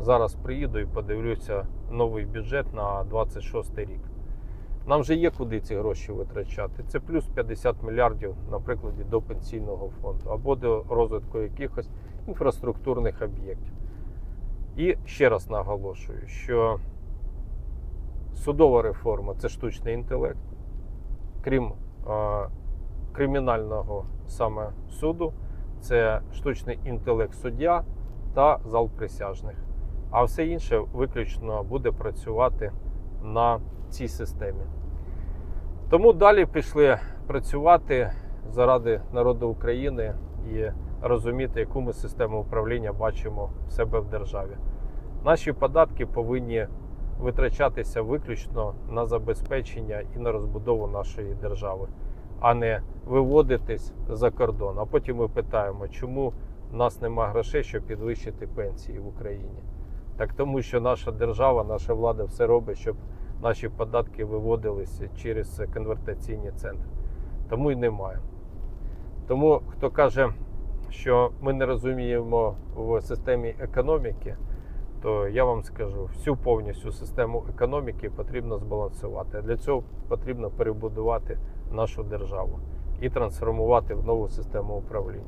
зараз приїду і подивлюся новий бюджет на 26 рік. Нам же є куди ці гроші витрачати. Це плюс 50 мільярдів, наприклад, до пенсійного фонду або до розвитку якихось інфраструктурних об'єктів. І ще раз наголошую, що судова реформа це штучний інтелект, крім е, кримінального саме суду, це штучний інтелект суддя та зал присяжних. А все інше виключно буде працювати на цій системі. Тому далі пішли працювати заради народу України і розуміти, яку ми систему управління бачимо в себе в державі. Наші податки повинні витрачатися виключно на забезпечення і на розбудову нашої держави, а не виводитись за кордон. А потім ми питаємо, чому в нас нема грошей, щоб підвищити пенсії в Україні. Так тому, що наша держава, наша влада все робить, щоб наші податки виводилися через конвертаційні центри. Тому і немає. Тому хто каже, що ми не розуміємо в системі економіки, то я вам скажу, всю повністю систему економіки потрібно збалансувати. Для цього потрібно перебудувати нашу державу і трансформувати в нову систему управління.